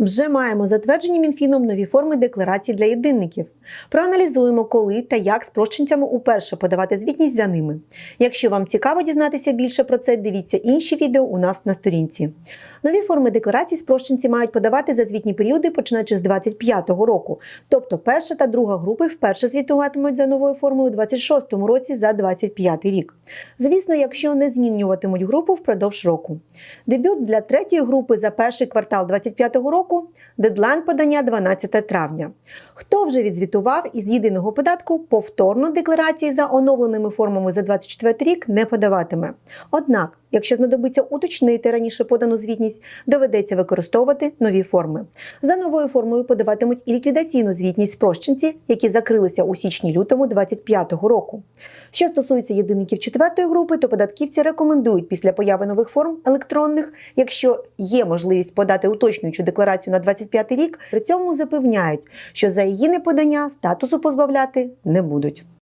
Вже маємо затверджені Мінфіном нові форми декларацій для єдинників. Проаналізуємо, коли та як спрощенцями уперше подавати звітність за ними. Якщо вам цікаво дізнатися більше про це, дивіться інші відео у нас на сторінці. Нові форми декларацій спрощенці мають подавати за звітні періоди, починаючи з 2025 року. Тобто перша та друга групи вперше звітуватимуть за новою формою у 2026 році за 2025 рік. Звісно, якщо не змінюватимуть групу впродовж року. Дебют для третьої групи за перший квартал 2025 року дедлайн подання 12 травня. Хто вже відзвітував із єдиного податку, повторно декларації за оновленими формами за 2024 рік не подаватиме. Однак, якщо знадобиться уточнити раніше подану звітність, доведеться використовувати нові форми. За новою формою подаватимуть і ліквідаційну звітність спрощенці, які закрилися у січні-лютому 2025 року. Що стосується єдиників четвертої групи, то податківці рекомендують після появи нових форм електронних, якщо є можливість подати уточнюючу декларацію на 25 рік, при цьому запевняють, що за її неподання статусу позбавляти не будуть.